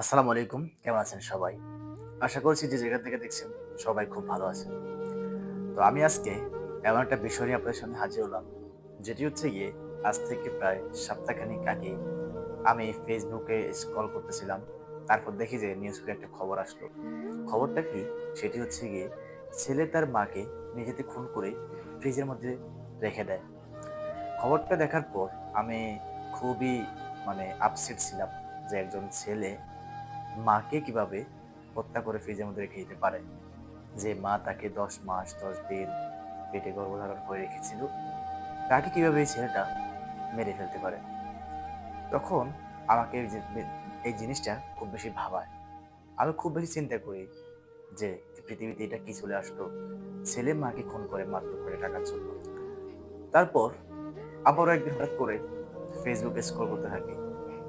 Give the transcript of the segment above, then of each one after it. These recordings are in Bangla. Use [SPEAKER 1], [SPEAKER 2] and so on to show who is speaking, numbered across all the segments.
[SPEAKER 1] আসসালামু আলাইকুম, কেমন আছেন সবাই? আশা করছি যে জায়গা থেকে দেখছেন সবাই খুব ভালো আছেন। তো আমি আজকে এমন একটা বিষয় নিয়ে আপনাদের সামনে হাজির হলাম, যেটি হচ্ছে গিয়ে আজ থেকে প্রায় সপ্তাহখানিক আগে আমি ফেসবুকে স্ক্রল করতেছিলাম, তারপর দেখি যে নিউজ একটা খবর আসলো। খবরটা কি? সেটি হচ্ছে গিয়ে ছেলে তার মাকে নিজেতে খুন করে ফ্রিজের মধ্যে রেখে দেয়। খবরটা দেখার পর আমি খুবই মানে আপসেট ছিলাম যে একজন ছেলে মাকে কীভাবে হত্যা করে ফ্রিজের মধ্যে রেখে দিতে পারে? যে মা তাকে দশ মাস, দশ দিন পেটে গর্ভধারণ করে রেখেছিল, তাকে কীভাবে এই ছেলেটা মেরে ফেলতে পারে? তখন আমাকে এই জিনিসটা খুব বেশি ভাবায়। আমি খুব বেশি চিন্তা করি যে পৃথিবীতে এটা কি চলে আসলো? ছেলে মাকে খুন করে, মারধর করে টাকার জন্য। তারপর আবারও একদিন হঠাৎ করে ফেসবুকে স্ক্রল করতে থাকি।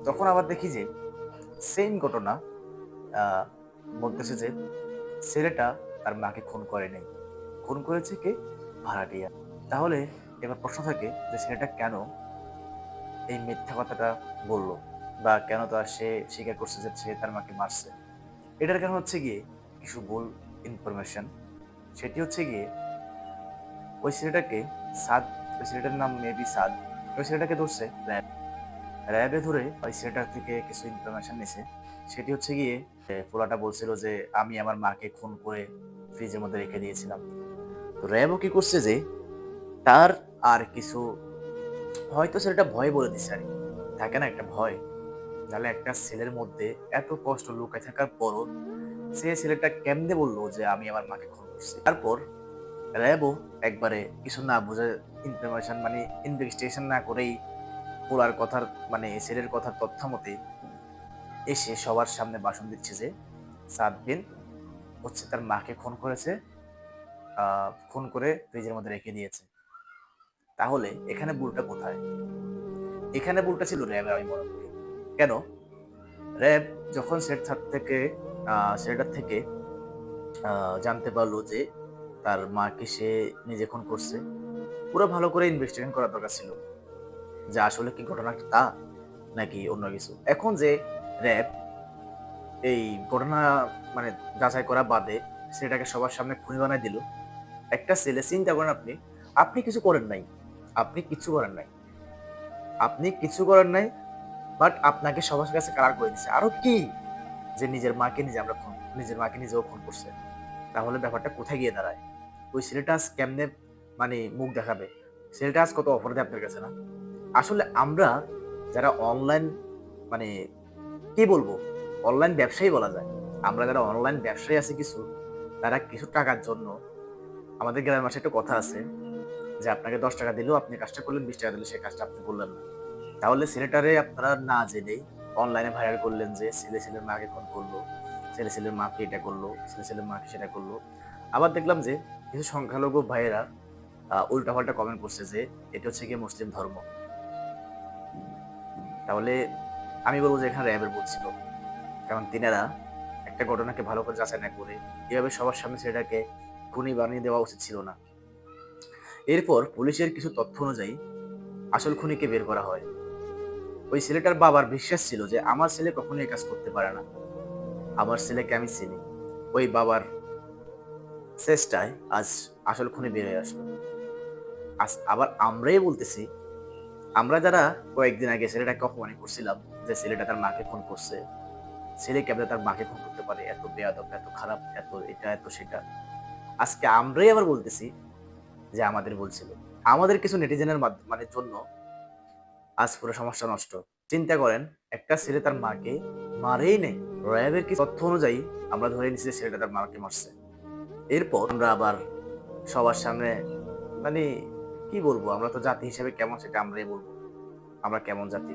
[SPEAKER 1] তখন আবার দেখি যে সেম ঘটনা বলতেছে যে, ছেলেটা তার মাকে খুন করে নাই। খুন করেছে কে? ভাড়াটিয়া। তাহলে এবার প্রশ্ন থাকে যে, ছেলেটা কেন এই মিথ্যা কথাটা বলল? বা কেন তার সে স্বীকার করছে যে সে তার মাকে মারছে? এটার কারণ হচ্ছে গিয়ে কিছু ভুল ইনফরমেশন সেটি হচ্ছে গিয়ে ওই ছেলেটাকে সাদ, ওই ছেলেটার নাম মেবি সাদ, ওই ছেলেটাকে ধরছে র্যাব ধরে ওই ছেলেটার থেকে কিছু ইনফরমেশন নিছে। সেটি হচ্ছে গিয়ে এ, পোলাটা বলছিল যে আমি আমার মাকে খুন করে ফ্রিজের মধ্যে রেখে দিয়েছিলাম। তো র্যাবও কি করছে যে তার আর কিছু হয়তো ছেলেটা ভয় বলে দিচ্ছে আর থাকে না একটা ভয়? তাহলে একটা ছেলের মধ্যে এত কষ্ট লুকায় থাকার পরও সে ছেলেটা কেমনে বলল যে আমি আমার মাকে খুন করছি? তারপর র্যাবও একবারে কিছু না বুঝে ইনফরমেশন মানে ইনভেস্টিগেশন না করেই পোলার কথার মানে ছেলের কথার তথ্য মতে এসে সবার সামনে ভাষণ দিচ্ছে যে সাদ বিন হচ্ছে তার মাকে খুন করেছে খুন করে ফ্রিজের মধ্যে রেখে দিয়েছে। তাহলে এখানে ভুলটা কোথায়? এখানে ভুলটা ছিল র্যাব আমি মনে করি। কেন? র্যাব যখন সেট থেকে সেটার থেকে জানতে পারল যে তার মাকে সে নিজে খুন করছে, পুরো ভালো করে ইনভেস্টিগেশন করা দরকার ছিল। যে আসলে কি ঘটনা তা, নাকি অন্য কিছু? এখন যে র্যাব এই ঘটনা মানে যাচাই করা বাদে সেটাকে সবার সামনে খুনি বানাই দিল। একটা ছেলে, চিন্তা করেন আপনি আপনি কিছু করেন নাই, আপনি কিছু করেন নাই। আপনি কিছু করেন নাই বাট আপনাকে সবার কাছে কারার করে দিচ্ছে আরও কি যে নিজের মাকে নিজে আমরা খুন, নিজের মাকে নিজেও খুন করছে। তাহলে ব্যাপারটা কোথায় গিয়ে দাঁড়ায়? ওই ছেলেটা আজ কেমনে মানে মুখ দেখাবে? ছেলেটা আজ কত অপরাধী আপনার কাছে না? আসলে আমরা যারা অনলাইন মানে কি বলব? অনলাইন ব্যবসায়ী বলা যায়। আমরা যারা অনলাইন ব্যবসায়ী আছে কিছু, তারা কিছু টাকার জন্য, আমাদের গ্রামের মাসে একটা কথা আছে যে আপনাকে দশ টাকা দিলেও আপনি কাজটা করলেন, বিশ টাকা দিলে সেই কাজটা আপনি বললেন না। তাহলে ছেলেটারে আপনারা না জেনে অনলাইনে ভাইরাল করলেন যে ছেলে ছেলের মাকে ফোন করল, ছেলে ছেলের মাকে এটা করল, ছেলে ছেলের মাকে সেটা করল। আবার দেখলাম যে কিছু সংখ্যালঘু ভাইয়েরা উল্টা পাল্টা কমেন্ট করছে যে এটা হচ্ছে গিয়ে মুসলিম ধর্ম। তাহলে আমি বলব যে এখানে র্যাবের বলছিল কারণ তিনারা একটা ঘটনাকে ভালো করে যাচাই না করে এভাবে সবার সামনে সেটাকে খুনি বানিয়ে দেওয়া উচিত ছিল না। এরপর পুলিশের কিছু তথ্য অনুযায়ী আসল খুনিকে বের করা হয়। ওই ছেলেটার বাবার বিশ্বাস ছিল যে আমার ছেলে কখনোই কাজ করতে পারে না। আমার ছেলেকে আমি চিনি। ওই বাবার চেষ্টায় আজ আসল খুনি বের হয়ে আসলো। আজ আবার আমরাই বলতেছি আমরা যারা কয়েকদিন আগে ছেলেটাকে অপমানি করছিলাম যে ছেলেটা তার মাকে খুন করছে, ছেলে কেমন তার মাকে খুন করতে পারে? এত বেয়াদব, এত খারাপ, এত এটা, এত সেটা। আজকে আমরাই আবার বলতেছি যে আমাদের বলছিল। আমাদের কিছু নেটিজেনের মানে জন্য আজ পুরো সমস্যা নষ্ট। চিন্তা করেন, একটা ছেলে তার মাকে মারেই নেই। র্যাবের কি তথ্য অনুযায়ী আমরা ধরে নিচ্ছি যে ছেলেটা তার মাকে মারছে। এরপর আমরা আবার সবার সামনে মানে কি বলব? আমরা তো জাতি হিসেবে কেমন সেটা আমরাই বলব। আমরা কেমন জাতি?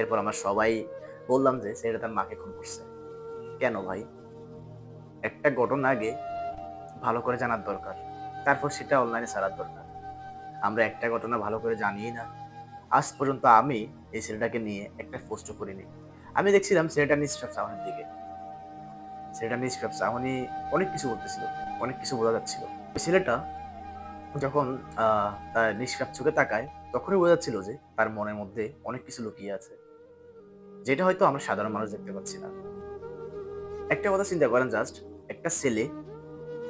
[SPEAKER 1] এরপর আমরা সবাই বললাম যে ছেলেটা তার মাকে খুন করছে। কেন ভাই? একটা ঘটনা আগে ভালো করে জানার দরকার। তারপর সেটা অনলাইনে ছাড়ার দরকার। আমরা একটা ঘটনা ভালো করে জানি না। আজ পর্যন্ত আমি এই ছেলেটাকে নিয়ে একটা পোস্ট করিনি। আমি দেখছিলাম ছেলেটা নিষ্পাপ চাহনির দিকে। ছেলেটা নিষ্পাপ চাহনি অনেক কিছু বলতেছিল, অনেক কিছু বোঝা যাচ্ছিল। ছেলেটা যখন আহ, তার নিষ্পাপ চোখে তাকায় তখনই বোঝা যাচ্ছিল যে তার মনের মধ্যে অনেক কিছু লুকিয়ে আছে। যেটা হয়তো আমরা সাধারণ মানুষ দেখতে পাচ্ছি না। একটা কথা চিন্তা করেন জাস্ট একটা ছেলে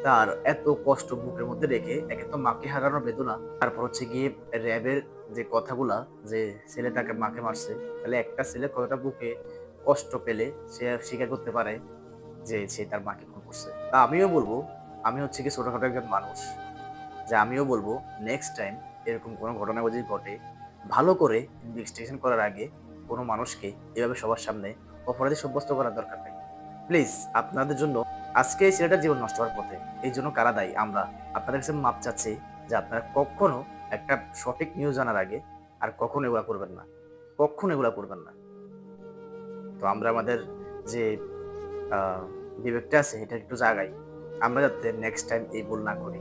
[SPEAKER 1] তার এত কষ্ট বুকের মধ্যে রেখে একে তো মাকে হারানোর বেদনা। তারপর হচ্ছে গিয়ে র্যাবের যে কথাগুলা যে ছেলে তাকে মাকে মারছে তাহলে একটা ছেলে কতটা বুকে কষ্ট পেলে সে স্বীকার করতে পারে যে সে তার মাকে খুন করছে? তা আমিও বলব আমি হচ্ছে কি ছোটখাটো একজন মানুষ। যে আমিও বলব নেক্সট টাইম এরকম কোনো ঘটনা যদি ঘটে, ভালো করে ইনভেস্টিগেশন করার আগে কোনো মানুষকে এভাবে সবার সামনে অপরাধী সাব্যস্ত করার দরকার নেই। প্লিজ আপনাদের জন্য আজকে এই ছেলেটার জীবন নষ্ট হওয়ার পথে, এই জন্য কারা দায়ী? আমরা আপনাদের কাছে মাপ চাচ্ছি যে আপনারা কখনো একটা সঠিক নিউজ জানার আগে আর কখনো এগুলা করবেন না। কখনো এগুলা করবেন না। তো আমরা আমাদের যে বিবেকটা আছে, এটা একটু জাগাই। আমরা যাতে নেক্সট টাইম এই ভুল না করি।